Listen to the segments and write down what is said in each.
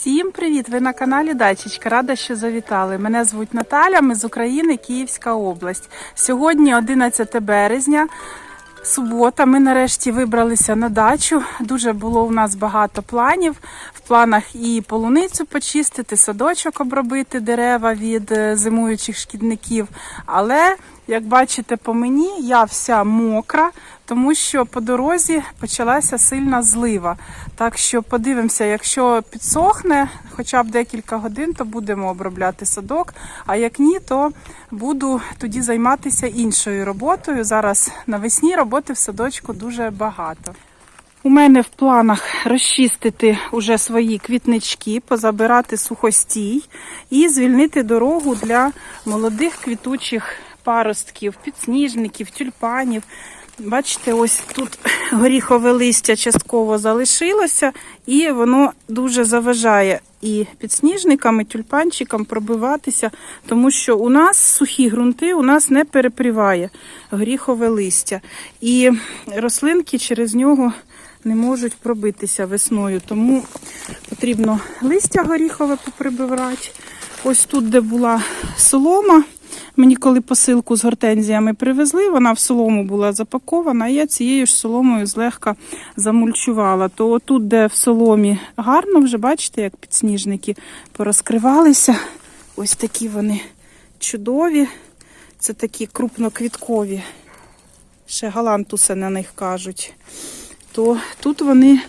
Всім привіт! Ви на каналі Дачечка. Рада, що завітали. Мене звуть Наталя, ми з України, Київська область. Сьогодні 11 березня. Субота, ми нарешті вибралися на дачу. Дуже було у нас багато планів. В планах і полуницю почистити, садочок обробити дерева від е, зимуючих шкідників. Але, як бачите по мені, я вся мокра, тому що по дорозі почалася сильна злива. Так що подивимося, якщо підсохне хоча б декілька годин, то будемо обробляти садок. А як ні, то буду тоді займатися іншою роботою. Зараз навесні роботи в садочку дуже багато. У мене в планах розчистити уже свої квітнички, позабирати сухостій і звільнити дорогу для молодих квітучих паростків, підсніжників, тюльпанів. Бачите, ось тут горіхове листя частково залишилося, і воно дуже заважає і підсніжникам, і тюльпанчикам пробиватися, тому що у нас сухі ґрунти, у нас не перепріває горіхове листя. І рослинки через нього не можуть пробитися весною. Тому потрібно листя горіхове поприбирати. Ось тут, де була солома. Мені коли посилку з гортензіями привезли, вона в солому була запакована, і я цією ж соломою злегка замульчувала. То отут, де в соломі гарно, вже бачите, як підсніжники порозкривалися. Ось такі вони чудові. Це такі крупноквіткові. Ще галантуси на них кажуть. То тут вони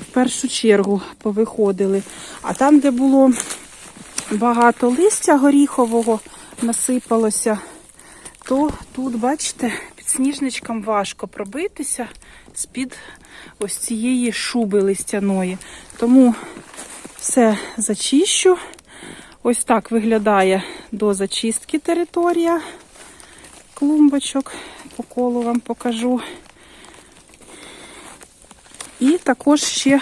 в першу чергу повиходили. А там, де було багато листя горіхового, насипалося, то тут, бачите, підсніжничкам важко пробитися з-під ось цієї шуби листяної. Тому все зачищу. Ось так виглядає до зачистки територія клумбочок. По колу вам покажу. І також ще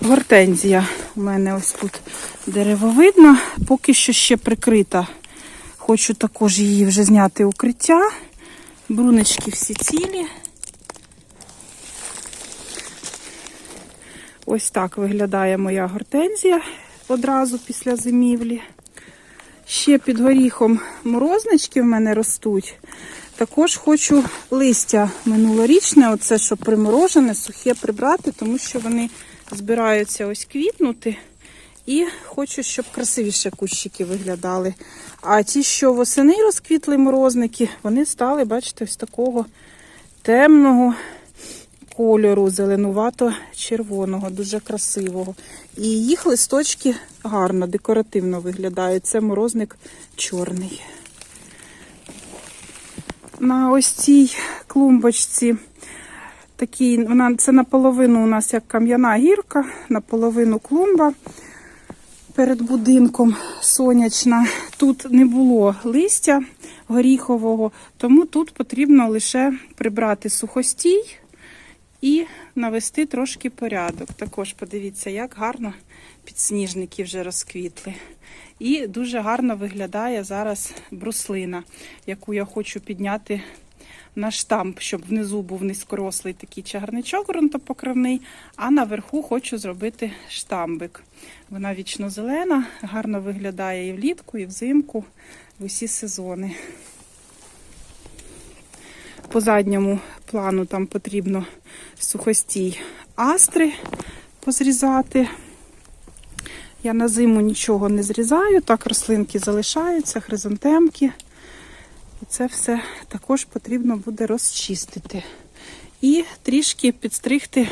гортензія. У мене ось тут деревовидна, поки що ще прикрита. Хочу також її вже зняти укриття. Брунички всі цілі. Ось так виглядає моя гортензія одразу після зимівлі. Ще під горіхом морознички в мене ростуть. Також хочу листя минулорічне, оце що приморожене, сухе прибрати, тому що вони збираються ось квітнути. І хочу, щоб красивіше кущики виглядали. А ті, що восени розквітли морозники, вони стали, бачите, ось такого темного кольору, зеленувато-червоного, дуже красивого. І їх листочки гарно, декоративно виглядають. Це морозник чорний. На ось цій клумбочці такий, вона це наполовину у нас як кам'яна гірка, наполовину клумба перед будинком сонячна. Тут не було листя горіхового, тому тут потрібно лише прибрати сухостій і навести трошки порядок. Також подивіться, як гарно підсніжники вже розквітли. І дуже гарно виглядає зараз бруслина, яку я хочу підняти на штамп, щоб внизу був низькорослий такий чагарничок ґрунтопокривний, а наверху хочу зробити штамбик. Вона вічно зелена, гарно виглядає і влітку, і взимку, в усі сезони. По задньому плану там потрібно сухостій астри позрізати. Я на зиму нічого не зрізаю, так рослинки залишаються, хризантемки. Це все також потрібно буде розчистити. І трішки підстригти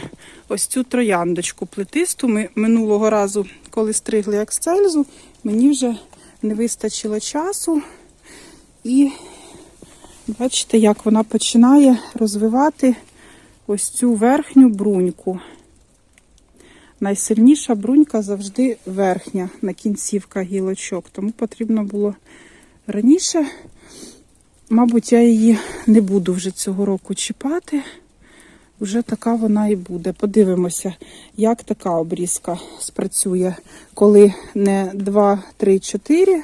ось цю трояндочку плетисту. Ми минулого разу, коли стригли ексцельзу, мені вже не вистачило часу. І бачите, як вона починає розвивати ось цю верхню бруньку. Найсильніша брунька завжди верхня на кінцівка гілочок, тому потрібно було раніше. Мабуть, я її не буду вже цього року чіпати. Вже така вона і буде. Подивимося, як така обрізка спрацює, коли не 2, 3, 4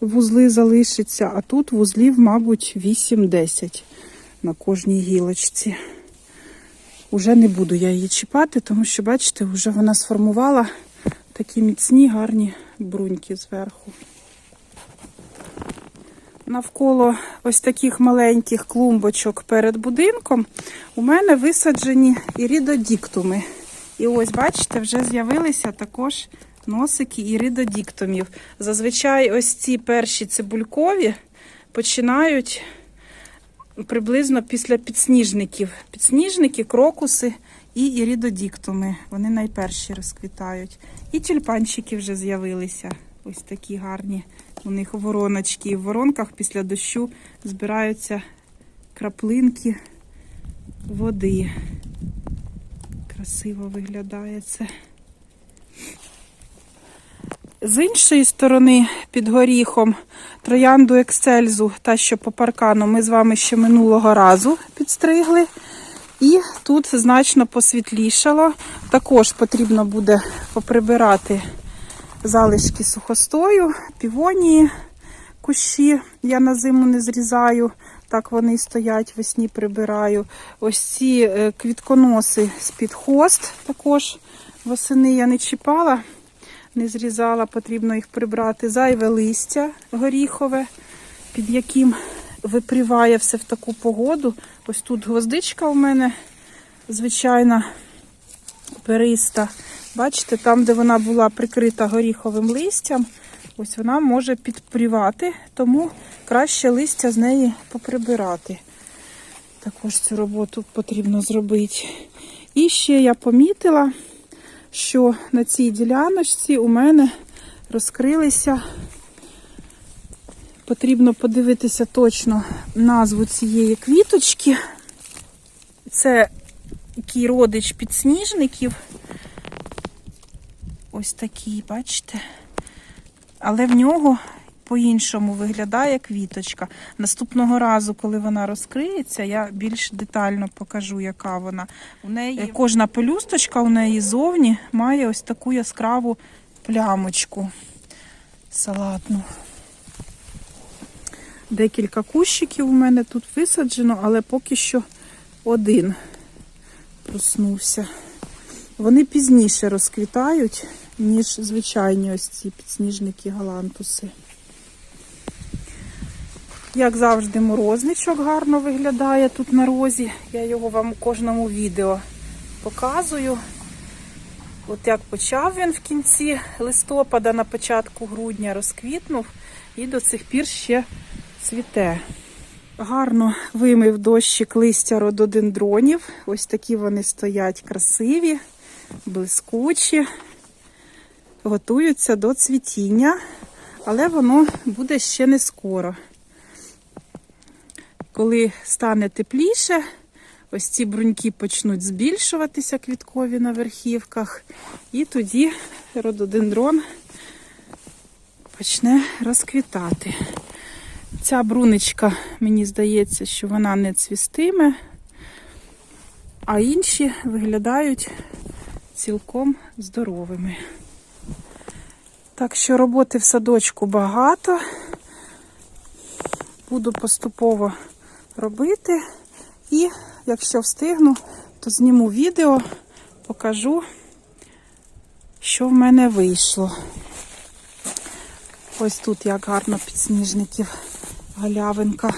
вузли залишиться, а тут вузлів, мабуть, 8-10 на кожній гілочці. Уже не буду я її чіпати, тому що, бачите, вже вона сформувала Такі міцні, гарні бруньки зверху. Навколо ось таких маленьких клумбочок перед будинком у мене висаджені іридодіктуми. І ось, бачите, вже з'явилися також носики іридодіктумів. Зазвичай ось ці перші цибулькові починають приблизно після підсніжників. Підсніжники, крокуси і іридодіктуми. Вони найперші розквітають. І тюльпанчики вже з'явилися. Ось такі гарні. У них вороночки. І в воронках після дощу збираються краплинки води. Красиво виглядає це. З іншої сторони, під горіхом, троянду ексельзу, та що по паркану, ми з вами ще минулого разу підстригли. І тут значно посвітлішало. Також потрібно буде поприбирати залишки сухостою, півонії, кущі. Я на зиму не зрізаю, так вони стоять, весні прибираю. Ось ці е, квітконоси з-під хост також восени я не чіпала, не зрізала, потрібно їх прибрати. Зайве листя горіхове, під яким випріває все в таку погоду. Ось тут гвоздичка у мене звичайна периста. Бачите, там, де вона була прикрита горіховим листям, ось вона може підпрівати, тому краще листя з неї поприбирати. Також цю роботу потрібно зробити. І ще я помітила, що на цій діляночці у мене розкрилися. Потрібно подивитися точно назву цієї квіточки. Це який родич підсніжників. Ось такий, бачите? Але в нього по-іншому виглядає квіточка. Наступного разу, коли вона розкриється, я більш детально покажу, яка вона. У неї кожна пелюсточка у неї зовні має ось таку яскраву плямочку салатну. Декілька кущиків у мене тут висаджено, але поки що один проснувся. Вони пізніше розквітають, ніж звичайні ось ці підсніжники галантуси. Як завжди, морозничок гарно виглядає тут на розі. Я його вам у кожному відео показую. От як почав він в кінці листопада, на початку грудня розквітнув і до цих пір ще цвіте. Гарно вимив дощик листя рододендронів. Ось такі вони стоять красиві, блискучі, готуються до цвітіння, але воно буде ще не скоро. Коли стане тепліше, ось ці бруньки почнуть збільшуватися квіткові на верхівках, і тоді рододендрон почне розквітати. Ця брунечка, мені здається, що вона не цвістиме, а інші виглядають цілком здоровими. Так що роботи в садочку багато. Буду поступово робити. І якщо встигну, то зніму відео, покажу, що в мене вийшло. Ось тут як гарно підсніжників галявинка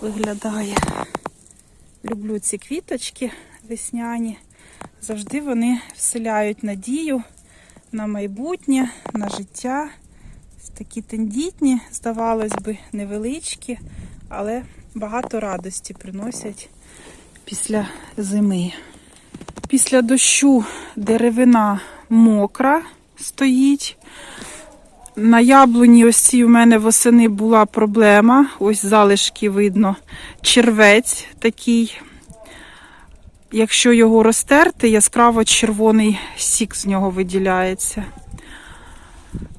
виглядає. Люблю ці квіточки весняні. Завжди вони вселяють надію на майбутнє, на життя. Такі тендітні, здавалось би, невеличкі, але багато радості приносять після зими. Після дощу деревина мокра стоїть. На яблуні ось цій у мене восени була проблема. Ось залишки видно. Червець такий. Якщо його розтерти, яскраво червоний сік з нього виділяється.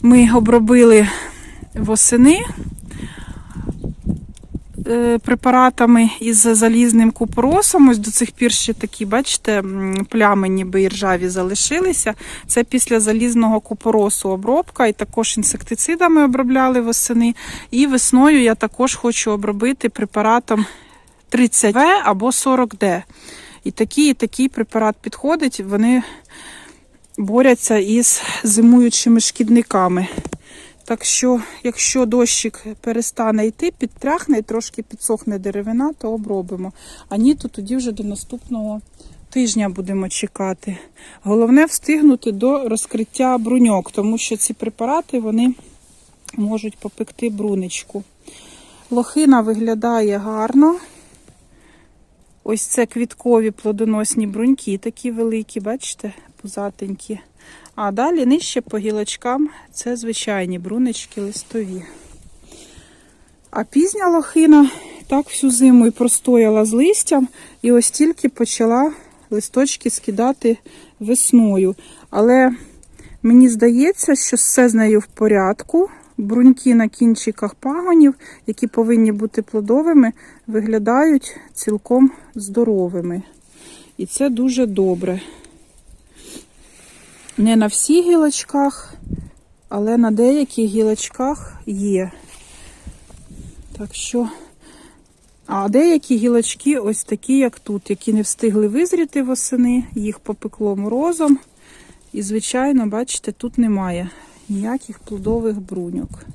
Ми обробили восени препаратами із залізним купоросом. Ось до цих пір ще такі, бачите, плями ніби і ржаві залишилися. Це після залізного купоросу обробка, і також інсектицидами обробляли восени. І весною я також хочу обробити препаратом 30В або 40D. І такий, і такий препарат підходить. Вони борються із зимуючими шкідниками. Так що, якщо дощик перестане йти, підтряхне і трошки підсохне деревина, то обробимо. А ні, то тоді вже до наступного тижня будемо чекати. Головне встигнути до розкриття бруньок, тому що ці препарати вони можуть попекти брунечку. Лохина виглядає гарно. Ось це квіткові плодоносні бруньки, такі великі, бачите, пузатенькі. А далі нижче по гілочкам це звичайні брунечки листові. А пізня лохина так всю зиму і простояла з листям, і ось тільки почала листочки скидати весною. Але мені здається, що все з нею в порядку. Бруньки на кінчиках пагонів, які повинні бути плодовими, виглядають цілком здоровими. І це дуже добре. Не на всіх гілочках, але на деяких гілочках є. Так що, а деякі гілочки ось такі, як тут, які не встигли визріти восени, їх попекло морозом. І, звичайно, бачите, тут немає ніяких плодових бруньок.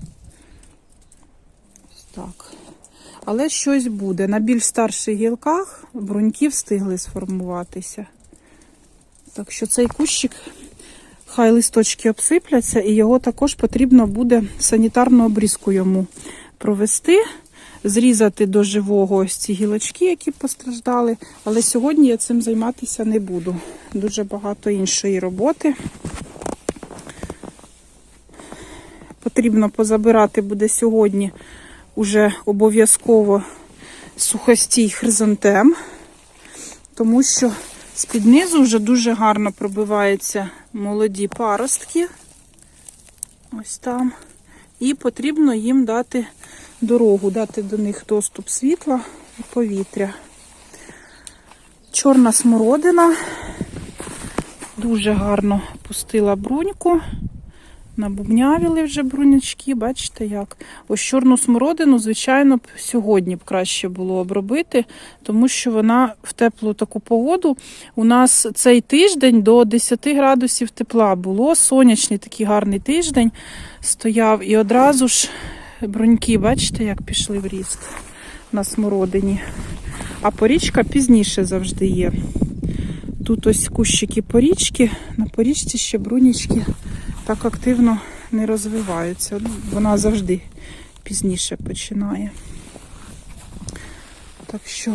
Так. Але щось буде. На більш старших гілках бруньки встигли сформуватися. Так що цей кущик, хай листочки обсипляться, і його також потрібно буде санітарну обрізку йому провести, зрізати до живого ось ці гілочки, які постраждали. Але сьогодні я цим займатися не буду. Дуже багато іншої роботи. Потрібно позабирати буде сьогодні уже обов'язково сухостій хризантем, тому що з-під низу вже дуже гарно пробиваються молоді паростки. Ось там. І потрібно їм дати дорогу, дати до них доступ світла і повітря. Чорна смородина дуже гарно пустила бруньку. Набубнявіли вже брунячки, бачите як. Ось чорну смородину, звичайно, б сьогодні б краще було обробити, тому що вона в теплу таку погоду. У нас цей тиждень до 10 градусів тепла було. Сонячний такий гарний тиждень стояв. І одразу ж бруньки, бачите, як пішли в ріст на смородині. А порічка пізніше завжди є. Тут ось кущики порічки, на порічці ще брунічки так активно не розвиваються. Ну, Вона завжди пізніше починає. Так що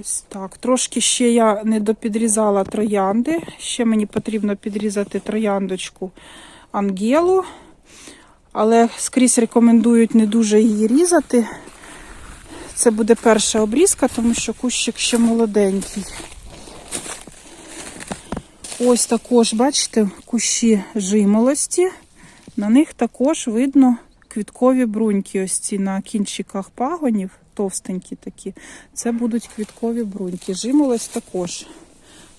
ось так. Трошки ще я не допідрізала троянди. Ще мені потрібно підрізати трояндочку Ангелу. Але скрізь рекомендують не дуже її різати. Це буде перша обрізка, тому що кущик ще молоденький. Ось також, бачите, кущі жимолості. На них також видно квіткові бруньки. Ось ці на кінчиках пагонів, товстенькі такі. Це будуть квіткові бруньки. Жимолость також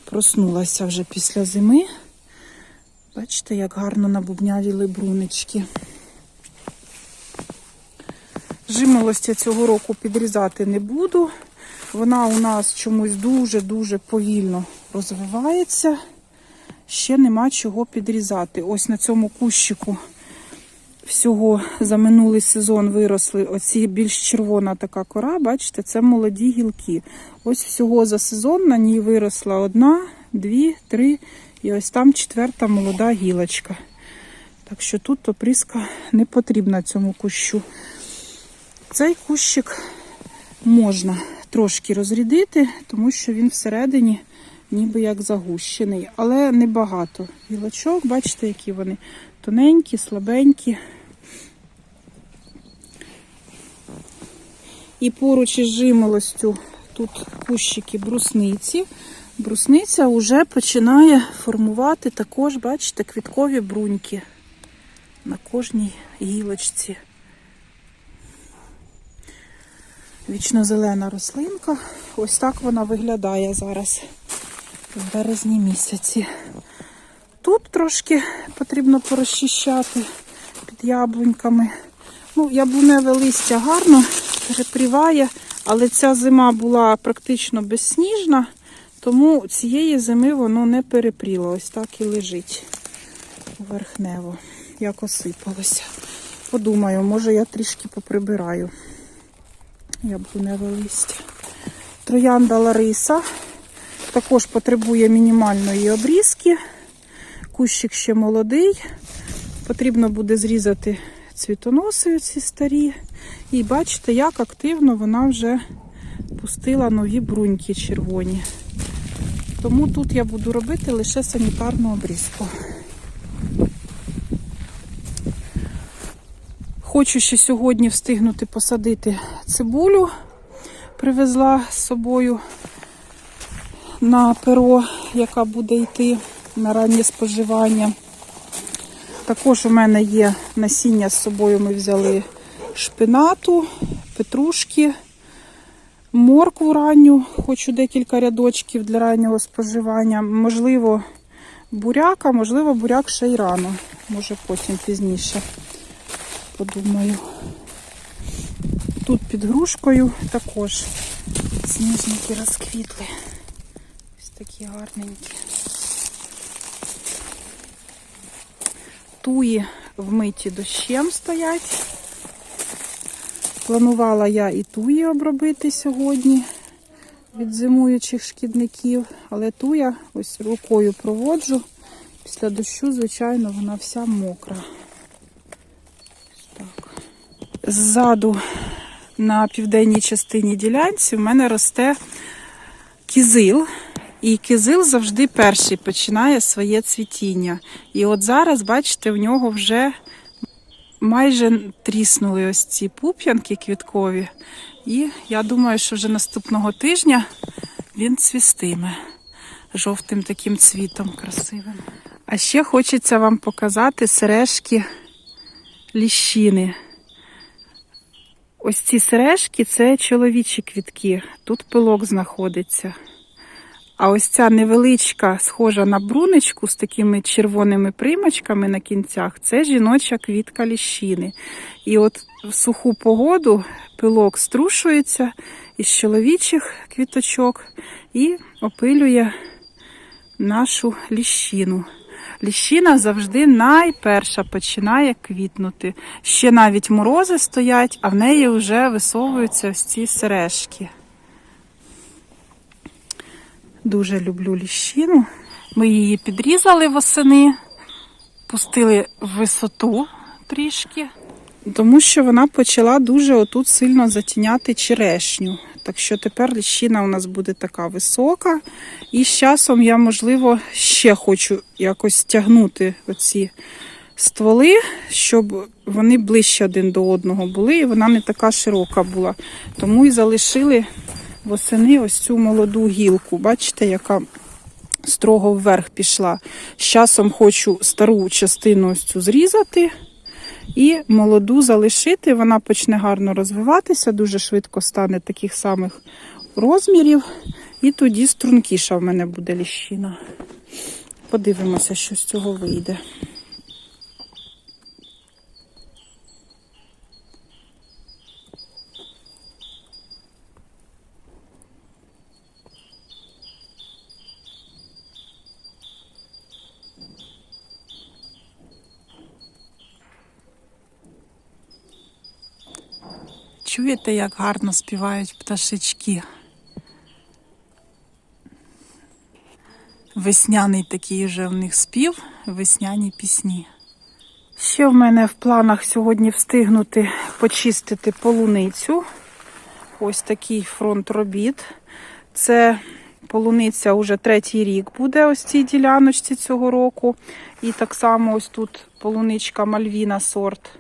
проснулася вже після зими. Бачите, як гарно набубнявіли брунички. Жимолость я цього року підрізати не буду. Вона у нас чомусь дуже-дуже повільно розвивається. Ще нема чого підрізати. Ось на цьому кущику всього за минулий сезон виросли оці більш червона така кора, бачите, це молоді гілки. Ось всього за сезон на ній виросла одна, дві, три і ось там четверта молода гілочка. Так що тут опріска не потрібна цьому кущу. Цей кущик можна трошки розрідити, тому що він всередині ніби як загущений, але небагато гілочок, бачите, які вони тоненькі, слабенькі. І поруч із жимолостю тут кущики брусниці. Брусниця вже починає формувати також, бачите, квіткові бруньки на кожній гілочці. Вічно-зелена рослинка. Ось так вона виглядає зараз в березні місяці. Тут трошки потрібно порозчищати під яблуньками. Ну, яблуневе листя гарно перепріває, але ця зима була практично безсніжна, Тому цієї зими воно не перепріло, ось так і лежить верхнево, як осипалося. Подумаю, може я трішки поприбираю яблуневе листя. Троянда Лариса також потребує мінімальної обрізки. Кущик ще молодий. Потрібно буде зрізати цвітоноси ці старі. І бачите, як активно вона вже пустила нові бруньки червоні. Тому тут я буду робити лише санітарну обрізку. Хочу ще сьогодні встигнути посадити цибулю. Привезла з собою на перо, яка буде йти на раннє споживання. Також у мене є насіння з собою. Ми взяли шпинату, петрушки, моркву ранню, хочу декілька рядочків для раннього споживання. Можливо, буряк, можливо, буряк ще й рано. Може потім пізніше. Подумаю. Тут під грушкою також сніжники розквітли. Такі гарненькі. Туї вмиті дощем стоять. Планувала я і туї обробити сьогодні від зимуючих шкідників, але туя ось рукою проводжу. Після дощу, звичайно, вона вся мокра. Так. Ззаду на південній частині ділянці в мене росте кізил. І кизил завжди перший починає своє цвітіння. І от зараз, бачите, в нього вже майже тріснули ось ці пуп'янки квіткові. І я думаю, що вже наступного тижня він цвістиме жовтим таким цвітом красивим. А ще хочеться вам показати сережки ліщини. Ось ці сережки це чоловічі квітки. Тут пилок знаходиться. А ось ця невеличка, схожа на брунечку з такими червоними примочками на кінцях, це жіноча квітка ліщини. І от в суху погоду пилок струшується із чоловічих квіточок і опилює нашу ліщину. Ліщина завжди найперша починає квітнути. Ще навіть морози стоять, а в неї вже висовуються ось ці сережки. Дуже люблю ліщину. Ми її підрізали восени, пустили в висоту трішки, тому що вона почала дуже отут сильно затіняти черешню. Так що тепер ліщина у нас буде така висока. І з часом я, можливо, ще хочу якось тягнути оці стволи, щоб вони ближче один до одного були, і вона не така широка була. Тому і залишили восени ось цю молоду гілку. Бачите, яка строго вверх пішла. З часом хочу стару частину ось цю зрізати і молоду залишити. Вона почне гарно розвиватися, дуже швидко стане таких самих розмірів. І тоді стрункіша в мене буде ліщина. Подивимося, що з цього вийде. Чуєте, як гарно співають пташечки? Весняний такий вже в них спів, весняні пісні. Ще в мене в планах сьогодні встигнути почистити полуницю. Ось такий фронт робіт. Це полуниця вже третій рік буде ось цій діляночці цього року. І так само ось тут полуничка Мальвіна сорт.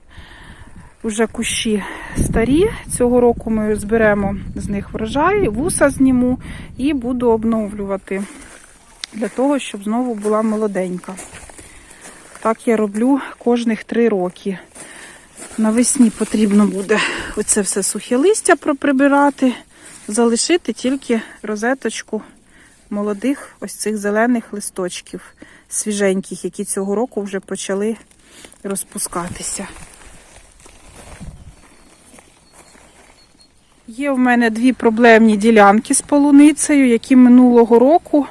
Уже кущі старі. Цього року ми зберемо з них врожай, вуса зніму і буду обновлювати для того, щоб знову була молоденька. Так я роблю кожних три роки. Навесні потрібно буде оце все сухе листя проприбирати, залишити тільки розеточку молодих ось цих зелених листочків, свіженьких, які цього року вже почали розпускатися. Є в мене дві проблемні ділянки з полуницею, які минулого року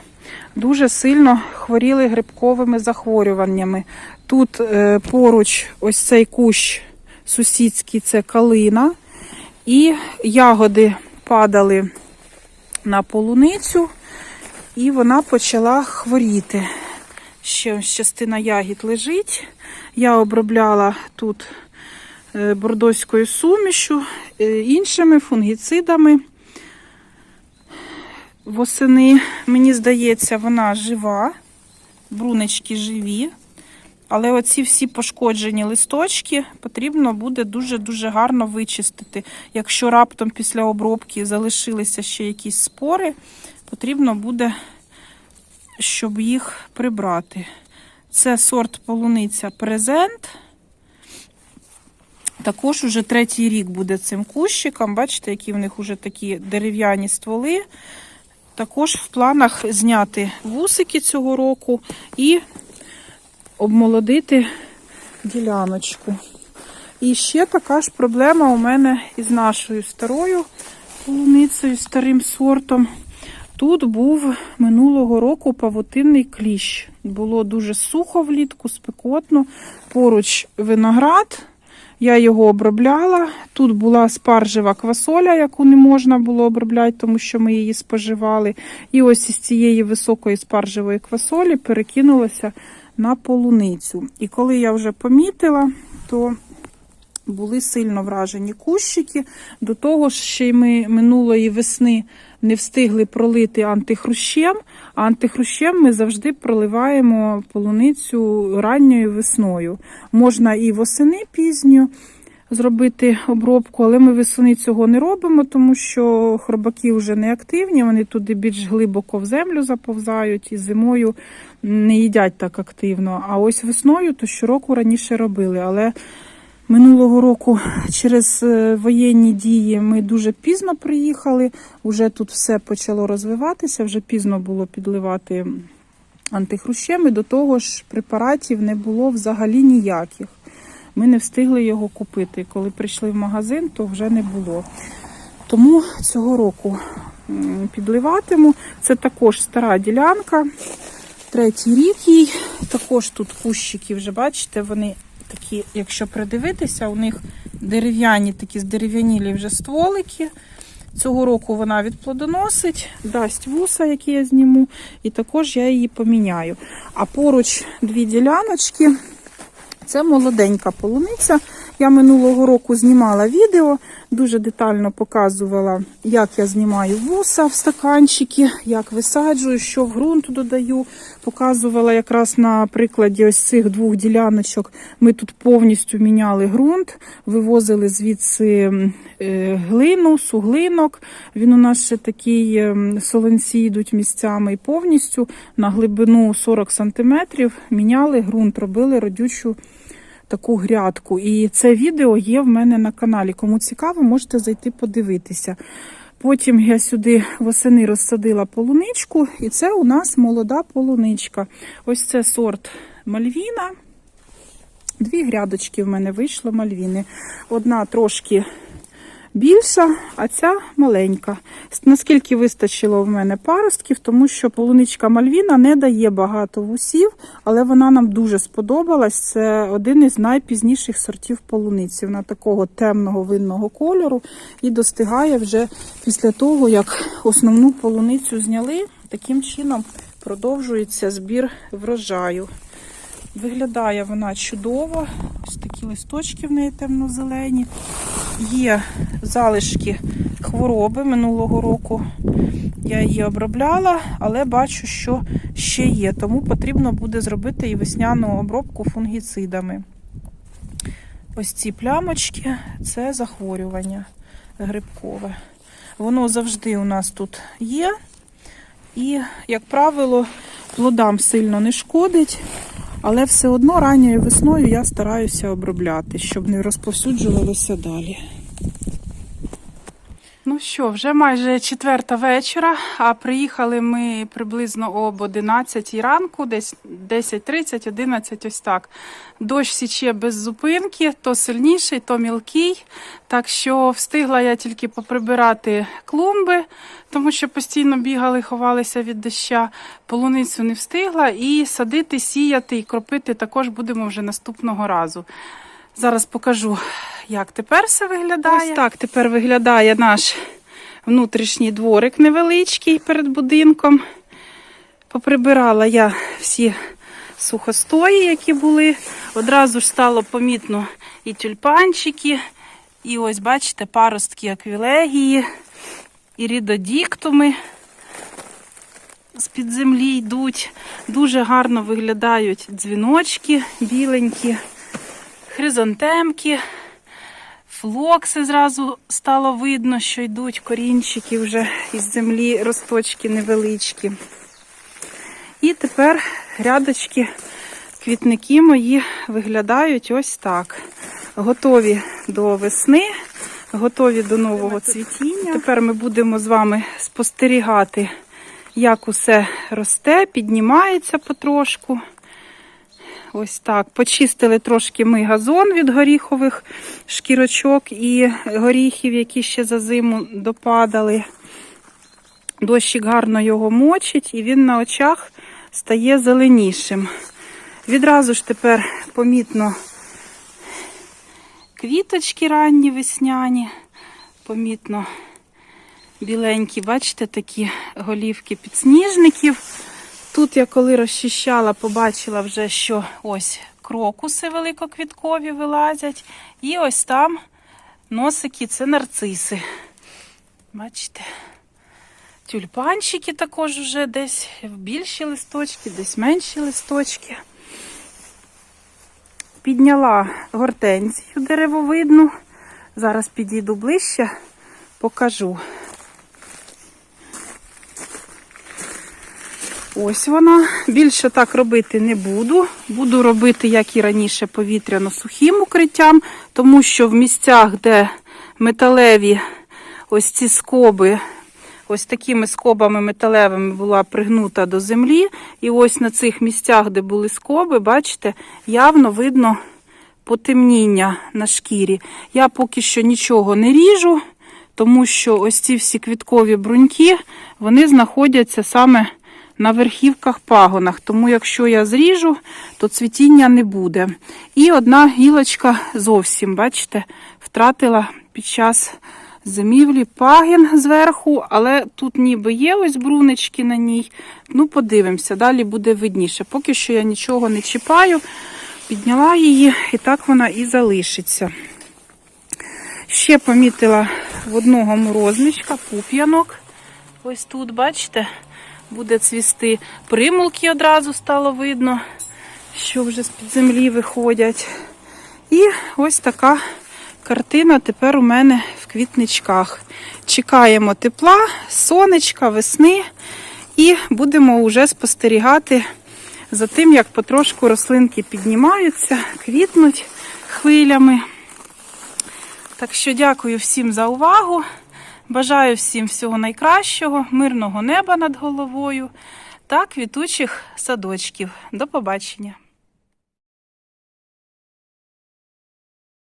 дуже сильно хворіли грибковими захворюваннями. Тут е, поруч ось цей кущ сусідський це калина, і ягоди падали на полуницю, і вона почала хворіти. Ще частина ягід лежить. Я обробляла тут бордоською сумішю, е, іншими фунгіцидами. Восени, мені здається, вона жива, брунечки живі. Але оці всі пошкоджені листочки потрібно буде дуже-дуже гарно вичистити. Якщо раптом після обробки залишилися ще якісь спори, потрібно буде, щоб їх прибрати. Це сорт полуниця презент. Також уже третій рік буде цим кущиком. Бачите, які в них вже такі дерев'яні стволи. Також в планах зняти вусики цього року і обмолодити діляночку. І ще така ж проблема у мене із нашою старою полуницею, старим сортом. Тут був минулого року павутинний кліщ. Було дуже сухо влітку, спекотно. Поруч виноград. Я його обробляла. Тут була спаржева квасоля, яку не можна було обробляти, тому що ми її споживали. І ось із цієї високої спаржевої квасолі перекинулася на полуницю. І коли я вже помітила, то були сильно вражені кущики. До того ж, ще й ми минулої весни не встигли пролити антихрущем, а антихрущем ми завжди проливаємо полуницю ранньою весною. Можна і восени пізньо зробити обробку, але ми весени цього не робимо, тому що хробаки вже не активні, вони туди більш глибоко в землю заповзають і зимою не їдять так активно. А ось весною то щороку раніше робили. Але минулого року через е, воєнні дії ми дуже пізно приїхали. Уже тут все почало розвиватися, вже пізно було підливати антихрущем, і до того ж препаратів не було взагалі ніяких. Ми не встигли його купити. Коли прийшли в магазин, то вже не було. Тому цього року підливатиму. Це також стара ділянка. Третій рік їй. Також тут кущики, вже бачите, вони такі, якщо придивитися, у них дерев'яні такі здерев'янілі вже стволики. Цього року вона відплодоносить, дасть вуса, які я зніму, і також я її поміняю. А поруч дві діляночки. Це молоденька полуниця. Я минулого року знімала відео, дуже детально показувала, як я знімаю вуса в стаканчики, як висаджую, що в ґрунт додаю. Показувала якраз на прикладі ось цих двох діляночок. Ми тут повністю міняли ґрунт, вивозили звідси е, глину, суглинок. Він у нас ще такий ем, солонці йдуть місцями і повністю на глибину 40 см міняли ґрунт, робили родючу таку грядку. І це відео є в мене на каналі. Кому цікаво, можете зайти подивитися. Потім я сюди восени розсадила полуничку, і це у нас молода полуничка. Ось це сорт Мальвіна. Дві грядочки в мене вийшло мальвіни. Одна трошки більша, а ця маленька. Наскільки вистачило в мене паростків, тому що полуничка Мальвіна не дає багато вусів, але вона нам дуже сподобалась. Це один із найпізніших сортів полуниці. Вона такого темного винного кольору і достигає вже після того, як основну полуницю зняли. Таким чином продовжується збір врожаю. Виглядає вона чудово. Ось такі листочки в неї темно-зелені. Є залишки хвороби минулого року. Я її обробляла, але бачу, що ще є. Тому потрібно буде зробити і весняну обробку фунгіцидами. Ось ці плямочки це захворювання грибкове. Воно завжди у нас тут є. І, як правило, плодам сильно не шкодить. Але все одно ранньою весною я стараюся обробляти, щоб не розповсюджувалося далі. Ну що, вже майже четверта вечора, а приїхали ми приблизно об 11 ранку, десь 10.30, 11, ось так. Дощ січе без зупинки, то сильніший, то мілкий. Так що встигла я тільки поприбирати клумби, тому що постійно бігали, ховалися від доща. Полуницю не встигла. І садити, сіяти і кропити також будемо вже наступного разу. Зараз покажу, як тепер все виглядає. Ось так тепер виглядає наш внутрішній дворик невеличкий перед будинком. Поприбирала я всі сухостої, які були. Одразу ж стало помітно і тюльпанчики, і ось, бачите, паростки аквілегії, і рідодіктуми з-під землі йдуть. Дуже гарно виглядають дзвіночки біленькі хризантемки, флокси зразу стало видно, що йдуть корінчики вже із землі, росточки невеличкі. І тепер грядочки, квітники мої виглядають ось так. Готові до весни, готові до нового цвітіння. Тепер ми будемо з вами спостерігати, як усе росте, піднімається потрошку. Ось так. Почистили трошки ми газон від горіхових шкірочок і горіхів, які ще за зиму допадали. Дощик гарно його мочить, і він на очах стає зеленішим. Відразу ж тепер помітно квіточки ранні весняні, помітно біленькі, бачите, такі голівки підсніжників. Тут я коли розчищала, побачила вже, що ось крокуси великоквіткові вилазять. І ось там носики це нарциси. Бачите? Тюльпанчики також вже десь більші листочки, десь менші листочки. Підняла гортензію деревовидну. Зараз підійду ближче, покажу. Ось вона. Більше так робити не буду. Буду робити, як і раніше, повітряно-сухим укриттям, тому що в місцях, де металеві ось ці скоби, ось такими скобами металевими була пригнута до землі. І ось на цих місцях, де були скоби, бачите, явно видно потемніння на шкірі. Я поки що нічого не ріжу, тому що ось ці всі квіткові бруньки, вони знаходяться саме на верхівках пагонах. Тому якщо я зріжу, то цвітіння не буде. І одна гілочка зовсім, бачите, втратила під час зимівлі пагін зверху, але тут ніби є ось брунечки на ній. Ну, подивимося, далі буде видніше. Поки що я нічого не чіпаю, підняла її, і так вона і залишиться. Ще помітила в одного морозничка пуп'янок. Ось тут, бачите, буде цвісти. Примулки одразу стало видно, що вже з-під землі виходять. І ось така картина тепер у мене в квітничках. Чекаємо тепла, сонечка, весни і будемо вже спостерігати за тим, як потрошку рослинки піднімаються, квітнуть хвилями. Так що дякую всім за увагу. Бажаю всім всього найкращого, мирного неба над головою та квітучих садочків. До побачення!